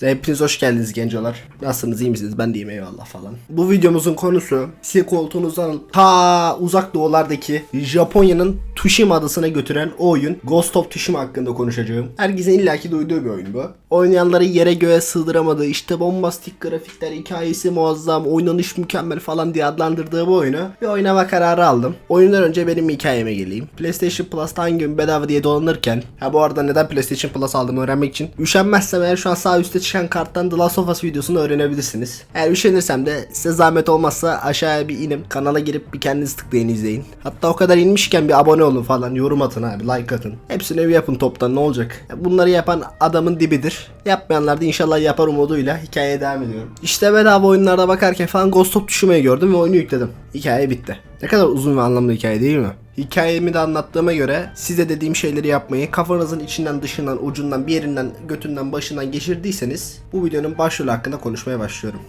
Hepiniz hoş geldiniz gencolar. Nasılsınız iyi misiniz? Ben de iyiyim eyvallah falan. Bu videomuzun konusu size koltuğunuzdan ta uzak doğulardaki Japonya'nın Tsushima adasına götüren o oyun Ghost of Tsushima hakkında konuşacağım. Herkesin illaki duyduğu bir oyun bu. Oynayanları yere göğe sığdıramadığı işte bombastik grafikler, hikayesi muazzam, oynanış mükemmel falan diye adlandırdığı bu oyunu bir oynama kararı aldım. Oyundan önce benim hikayeme geleyim. PlayStation Plus'ta hangi gün bedava diye dolanırken ha bu arada neden PlayStation Plus aldığımı öğrenmek için üşenmezsem eğer şu an sağ üstte çıkan karttan The Last of Us videosunu öğrenebilirsiniz. Eğer üşenirsem de size zahmet olmazsa aşağıya bir inin kanala girip bir kendiniz tıklayın izleyin. Hatta o kadar inmişken bir abone olun falan yorum atın abi like atın. Hepsini bir yapın toptan ne olacak. Bunları yapan adamın dibidir. Yapmayanlar da inşallah yapar umuduyla hikayeye devam ediyorum. İşte bedava oyunlarda bakarken falan Ghost of Tsushima'yı gördüm ve oyunu yükledim. Hikaye bitti. Ne kadar uzun ve anlamlı hikaye değil mi? Hikayemi de anlattığıma göre size dediğim şeyleri yapmayı kafanızın içinden dışından ucundan bir yerinden götünden başından geçirdiyseniz bu videonun başrolü hakkında konuşmaya başlıyorum.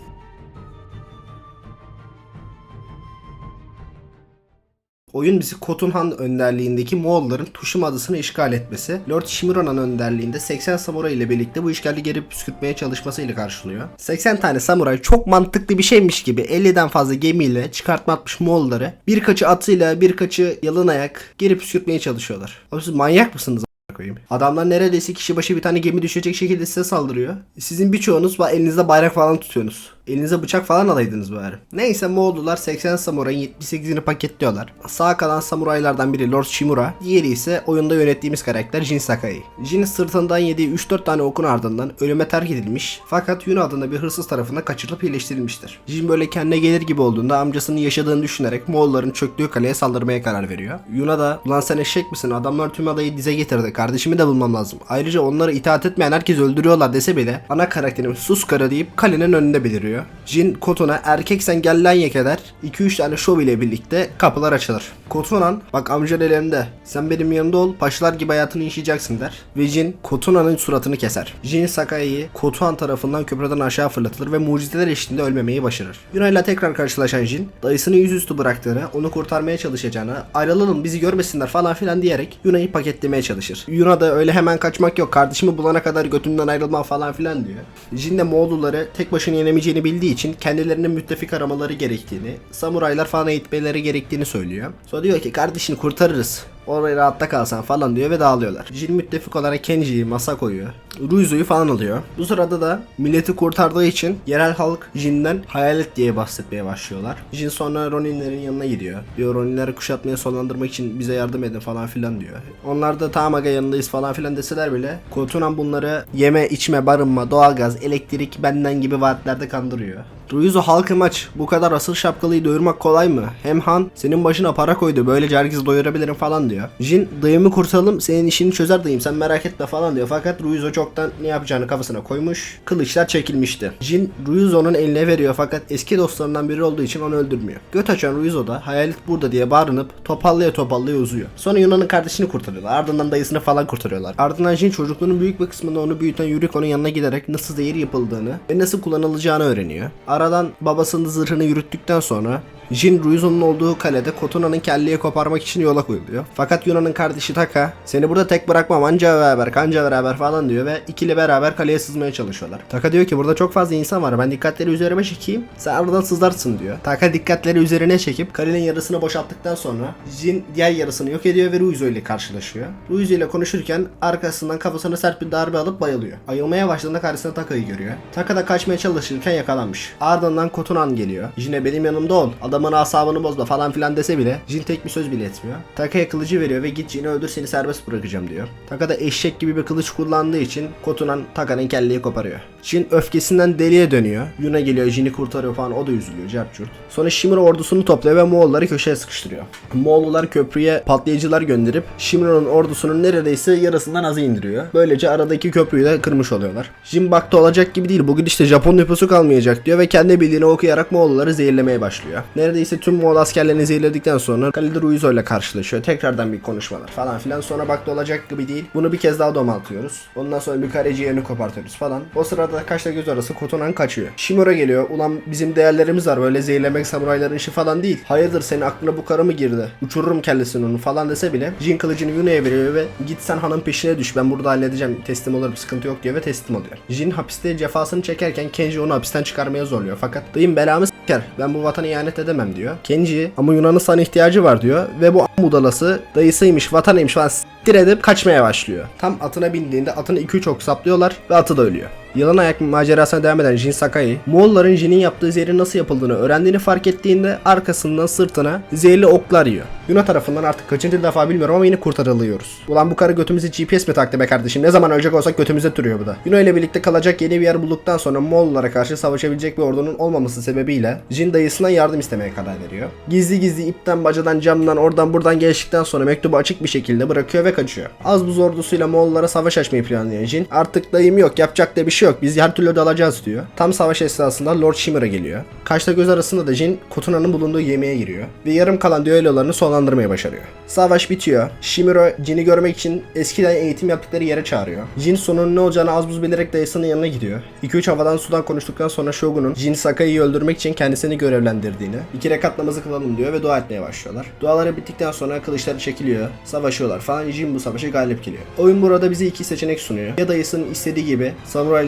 Oyun bizi Khotun Han önderliğindeki Moğolların Tuşima adasını işgal etmesi, Lord Shimirona'nın önderliğinde 80 samuray ile birlikte bu işgali geri püskürtmeye çalışmasıyla karşılıyor. 80 tane samuray çok mantıklı bir şeymiş gibi 50'den fazla gemiyle çıkartma atmış Moğolları birkaçı atıyla birkaçı yalın ayak geri püskürtmeye çalışıyorlar. Abi siz manyak mısınız? koyayım? Adamlar neredeyse kişi başı bir tane gemi düşecek şekilde size saldırıyor. Sizin birçoğunuz elinizde bayrak falan tutuyorsunuz. Elinize bıçak falan alaydınız bari. Neyse Moğollular 80 samurayın 78'ini paketliyorlar. Sağ kalan samuraylardan biri Lord Shimura, diğeri ise oyunda yönettiğimiz karakter Jin Sakai. Jin sırtından yediği 3-4 tane okun ardından ölüme terk edilmiş fakat Yuna adında bir hırsız tarafından kaçırılıp iyileştirilmiştir. Jin böyle kendine gelir gibi olduğunda amcasının yaşadığını düşünerek Moğolların çöktüğü kaleye saldırmaya karar veriyor. Yuna da ulan sen eşek misin adamlar tüm adayı dize getirdi kardeşimi de bulmam lazım. Ayrıca onları itaat etmeyen herkes öldürüyorlar dese bile ana karakterim sus kara deyip kalenin önünde beliriyor. Jin Koton'a erkeksen gel lan ye eder. 2-3 tane şov ile birlikte kapılar açılır. Kotonan bak amcan ellerinde sen benim yanımda ol paşalar gibi hayatını yaşayacaksın der. Ve Jin Kotona'nın suratını keser. Jin Sakai'yi Kotohan tarafından köprüden aşağı fırlatılır ve mucizeler eşliğinde ölmemeyi başarır. Yuna ile tekrar karşılaşan Jin dayısını yüzüstü bıraktığını onu kurtarmaya çalışacağını ayrılalım bizi görmesinler falan filan diyerek Yuna'yı paketlemeye çalışır. Yuna da öyle hemen kaçmak yok kardeşimi bulana kadar götümden ayrılmam falan filan diyor. Jin de Moğolluları tek başına yenemeyeceğini bildiği için kendilerine müttefik aramaları gerektiğini, samuraylar falan eğitmeleri gerektiğini söylüyor. Sonra diyor ki kardeşini kurtarırız. Oraya rahatta kalsan falan diyor ve dağılıyorlar. Jin müttefik olarak Kenji'yi masa koyuyor. Ruizu'yu falan alıyor. Bu sırada da milleti kurtardığı için yerel halk Jin'den hayalet diye bahsetmeye başlıyorlar. Jin sonra Ronin'lerin yanına gidiyor. Diyor Ronin'leri kuşatmaya sonlandırmak için bize yardım edin falan filan diyor. Onlar da tamam aga yanındayız falan filan deseler bile Kotunan bunları yeme, içme, barınma, doğalgaz, elektrik benden gibi vaatlerde kandırıyor. Ruizu halkım aç. Bu kadar asıl şapkalıyı doyurmak kolay mı? Hem Han senin başına para koydu. Böylece herkesi doyurabilirim falan diyor. Jin dayımı kurtaralım senin işini çözer dayım sen merak etme falan diyor. Fakat Ruizo çoktan ne yapacağını kafasına koymuş. Kılıçlar çekilmişti. Jin Ruizo'nun eline veriyor fakat eski dostlarından biri olduğu için onu öldürmüyor. Göt açan Ruizo da hayalet burada diye bağırınıp topallaya topallaya uzuyor. Sonra Yunan'ın kardeşini kurtarıyorlar. Ardından dayısını falan kurtarıyorlar. Ardından Jin çocukluğunun büyük bir kısmında onu büyüten Yuriko'nun yanına giderek nasıl zehir yapıldığını ve nasıl kullanılacağını öğreniyor. Aradan babasının zırhını yürüttükten sonra Jin Ruizo'nun olduğu kalede Kotona'nın kelleyi koparmak için yola koyuluyor. Fakat Yunan'ın kardeşi Taka seni burada tek bırakmam anca beraber kanca beraber falan diyor ve ikili beraber kaleye sızmaya çalışıyorlar. Taka diyor ki burada çok fazla insan var ben dikkatleri üzerime çekeyim sen aradan sızlarsın diyor. Taka dikkatleri üzerine çekip kalenin yarısını boşalttıktan sonra Jin diğer yarısını yok ediyor ve Ruizo ile karşılaşıyor. Ruizo ile konuşurken arkasından kafasına sert bir darbe alıp bayılıyor. Ayılmaya başladığında karşısında Taka'yı görüyor. Taka da kaçmaya çalışırken yakalanmış. Ardından Kotonan geliyor. Jin'e benim yanımda ol. Adamın asabını bozma falan filan dese bile Jin tek bir söz bile etmiyor. Taka'ya kılıcı veriyor ve git Jin'i öldür seni serbest bırakacağım diyor. Taka da eşek gibi bir kılıç kullandığı için Kotonan Taka'nın kelleyi koparıyor. Jin öfkesinden deliye dönüyor. Yuna geliyor Jin'i kurtarıyor falan o da üzülüyor Carpçurt. Sonra Shimura ordusunu topluyor ve Moğolları köşeye sıkıştırıyor. Moğollular köprüye patlayıcılar gönderip Shimura'nın ordusunun neredeyse yarısından azı indiriyor. Böylece aradaki köprüyü de kırmış oluyorlar. Jin baktı olacak gibi değil bugün işte Japon nüfusu kalmayacak diyor ve kendi bildiğini okuyarak Moğolları zehirlemeye başlıyor. Ne Neredeyse tüm Moğol askerlerini zehirledikten sonra Khalid Ruizo ile karşılaşıyor. Tekrardan bir konuşmalar falan filan. Sonra baktı olacak gibi değil. Bunu bir kez daha domaltıyoruz. Ondan sonra bir kare ciğerini kopartıyoruz falan. O sırada kaşla göz arası Kotonan kaçıyor. Shimura geliyor. Ulan bizim değerlerimiz var. Böyle zehirlemek samurayların işi falan değil. Hayırdır senin aklına bu karı mı girdi? Uçururum kellesini onu falan dese bile Jin kılıcını Yuno'ya veriyor ve git sen hanın peşine düş. Ben burada halledeceğim. Teslim olurum. Sıkıntı yok diyor ve teslim oluyor. Jin hapiste cefasını çekerken Kenji onu hapisten çıkarmaya zorluyor. Fakat dayım belamı s**ker. Ben bu vatana ihanet edemem diyor. Kenji ama Yunan'ın sana ihtiyacı var diyor. Ve bu budalası dayısıymış vatanıymış falan s**tir edip kaçmaya başlıyor. Tam atına bindiğinde atını 2-3 ok saplıyorlar ve atı da ölüyor. Yılan ayak macerasına devam eden Jin Sakai, Moğolların Jin'in yaptığı zehrin nasıl yapıldığını öğrendiğini fark ettiğinde arkasından sırtına zehirli oklar yiyor. Yuna tarafından artık kaçıncı defa bilmiyorum ama yine kurtarılıyoruz. Ulan bu karı götümüze GPS mi taktı be kardeşim? Ne zaman ölecek olsak götümüze duruyor bu da. Yuna ile birlikte kalacak yeni bir yer bulduktan sonra Moğollara karşı savaşabilecek bir ordunun olmaması sebebiyle Jin dayısından yardım istemeye karar veriyor. Gizli gizli ipten bacadan camdan oradan buradan geçtikten sonra mektubu açık bir şekilde bırakıyor ve kaçıyor. Az buz ordusuyla Moğollara savaş açmayı planlayan Jin artık dayım yok yapacak da bir şey yok biz her türlü dalacağız diyor. Tam savaş esnasında Lord Shimmer'a geliyor. Kaşla göz arasında da Jin Kotuna'nın bulunduğu yemeğe giriyor. Ve yarım kalan düellolarını sonlandırmaya başarıyor. Savaş bitiyor. Shimura Jin'i görmek için eskiden eğitim yaptıkları yere çağırıyor. Jin sonunun ne olacağını az buz bilerek dayısının yanına gidiyor. 2-3 havadan sudan konuştuktan sonra Shogun'un Jin Sakai'yi öldürmek için kendisini görevlendirdiğini, iki rekat namazı kılalım diyor ve dua etmeye başlıyorlar. Duaları bittikten sonra kılıçları çekiliyor, savaşıyorlar falan. Jin bu savaşa galip geliyor. Oyun burada bize iki seçenek sunuyor. Ya dayısının istediği gibi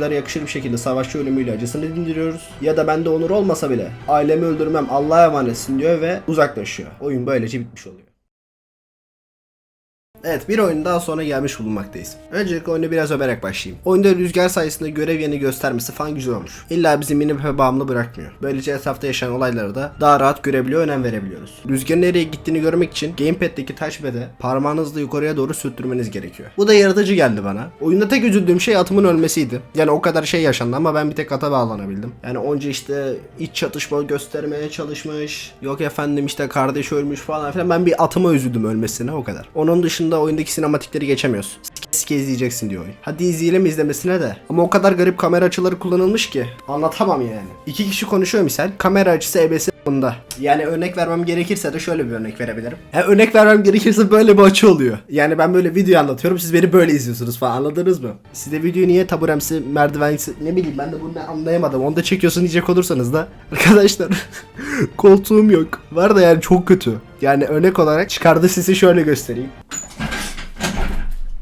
samuraylara yakışır bir şekilde savaşçı ölümüyle acısını dindiriyoruz. Ya da bende onur olmasa bile ailemi öldürmem Allah'a emanetsin diyor ve uzaklaşıyor. Oyun böylece bitmiş oluyor. Evet bir oyun daha sonra gelmiş bulunmaktayız. Öncelikle oyunu biraz överek başlayayım. Oyunda rüzgar sayesinde görev yerini göstermesi falan güzel olmuş. İlla bizi mini bağımlı bırakmıyor. Böylece etrafta yaşanan olayları da daha rahat görebiliyor, önem verebiliyoruz. Rüzgarın nereye gittiğini görmek için gamepad'deki touchpad'e parmağınızla yukarıya doğru sürttürmeniz gerekiyor. Bu da yaratıcı geldi bana. Oyunda tek üzüldüğüm şey atımın ölmesiydi. Yani o kadar şey yaşandı ama ben bir tek ata bağlanabildim. Yani onca işte iç çatışma göstermeye çalışmış. Yok efendim işte kardeş ölmüş falan filan. Ben bir atıma üzüldüm ölmesine o kadar. Onun dışında oyundaki sinematikleri geçemiyoruz. Sike sike izleyeceksin diyor oyun. Hadi izleyelim izlemesine de. Ama o kadar garip kamera açıları kullanılmış ki. Anlatamam yani. İki kişi konuşuyor misal. Kamera açısı EBS bunda. Yani örnek vermem gerekirse de şöyle bir örnek verebilirim. Yani örnek vermem gerekirse böyle bir açı oluyor. Yani ben böyle video anlatıyorum siz beni böyle izliyorsunuz falan anladınız mı? Size video niye taburemsi merdivensi ne bileyim ben de bunu anlayamadım. Onu da çekiyorsun diyecek olursanız da arkadaşlar koltuğum yok. Var da yani çok kötü. Yani örnek olarak çıkardığı sesi şöyle göstereyim.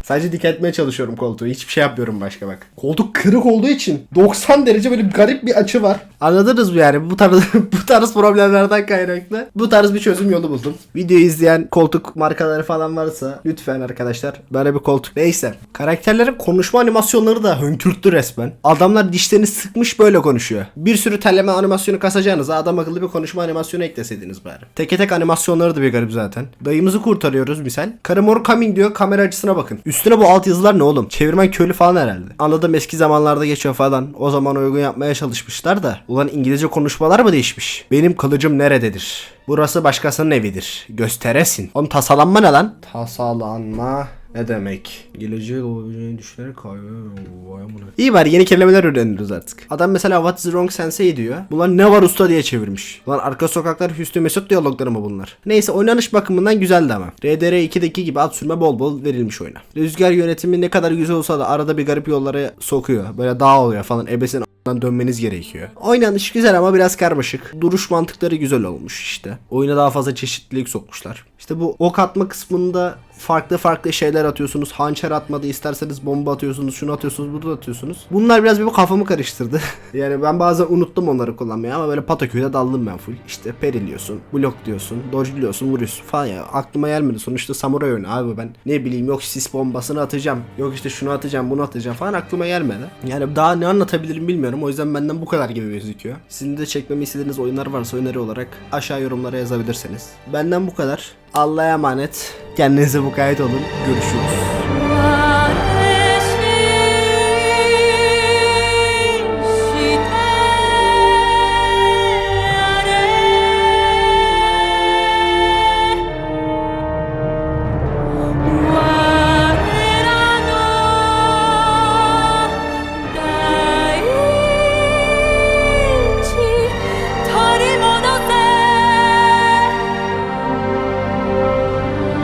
Sadece dikeltmeye çalışıyorum koltuğu. Hiçbir şey yapmıyorum başka bak. Koltuk kırık olduğu için 90 derece böyle garip bir açı var. Anladınız mı yani? Bu tarz bu tarz problemlerden kaynaklı bu tarz bir çözüm yolu buldum. Videoyu izleyen koltuk markaları falan varsa lütfen arkadaşlar böyle bir koltuk. Neyse. Karakterlerin konuşma animasyonları da hönkürttü resmen. Adamlar dişlerini sıkmış böyle konuşuyor. Bir sürü terleme animasyonu kasacağınıza adam akıllı bir konuşma animasyonu ekleseydiniz bari. Teke tek animasyonları da bir garip zaten. Dayımızı kurtarıyoruz misal. Karımor coming diyor kamera açısına bakın. Üstüne bu alt yazılar ne oğlum? Çevirmen köylü falan herhalde. Anladım eski zamanlarda geçiyor falan. O zaman uygun yapmaya çalışmışlar da. Ulan İngilizce konuşmalar mı değişmiş? Benim kılıcım nerededir? Burası başkasının evidir. Gösteresin. Oğlum tasalanma ne lan? Tasalanma ne demek? Geleceğe olabileceğini düşünerek amına. İyi bari yeni kelimeler öğreniyoruz artık. Adam mesela what is wrong sensei diyor. Bunlar ne var usta diye çevirmiş. Lan arka sokaklar Hüsnü Mesut diyalogları mı bunlar? Neyse oynanış bakımından güzeldi ama. RDR 2'deki gibi at sürme bol bol verilmiş oyuna. Rüzgar yönetimi ne kadar güzel olsa da arada bir garip yollara sokuyor. Böyle dağ oluyor falan. Ebesin dönmeniz gerekiyor. Oynanış güzel ama biraz karmaşık. Duruş mantıkları güzel olmuş işte. Oyuna daha fazla çeşitlilik sokmuşlar. İşte bu ok atma kısmında farklı farklı şeyler atıyorsunuz. Hançer atmadı isterseniz bomba atıyorsunuz, şunu atıyorsunuz, bunu atıyorsunuz. Bunlar biraz bir kafamı karıştırdı. yani ben bazen unuttum onları kullanmayı ama böyle pataküyle daldım ben full. İşte periliyorsun, blokluyorsun, dodge'luyorsun, vuruyorsun falan ya. Aklıma gelmedi. Sonuçta samuray oyunu abi ben ne bileyim yok sis bombasını atacağım. Yok işte şunu atacağım, bunu atacağım falan aklıma gelmedi. Yani daha ne anlatabilirim bilmiyorum. O yüzden benden bu kadar gibi gözüküyor. Sizin de çekmemi istediğiniz oyunlar varsa öneri olarak aşağı yorumlara yazabilirseniz. Benden bu kadar. Allah'a emanet. Kendinize mukayyet olun. Görüşürüz.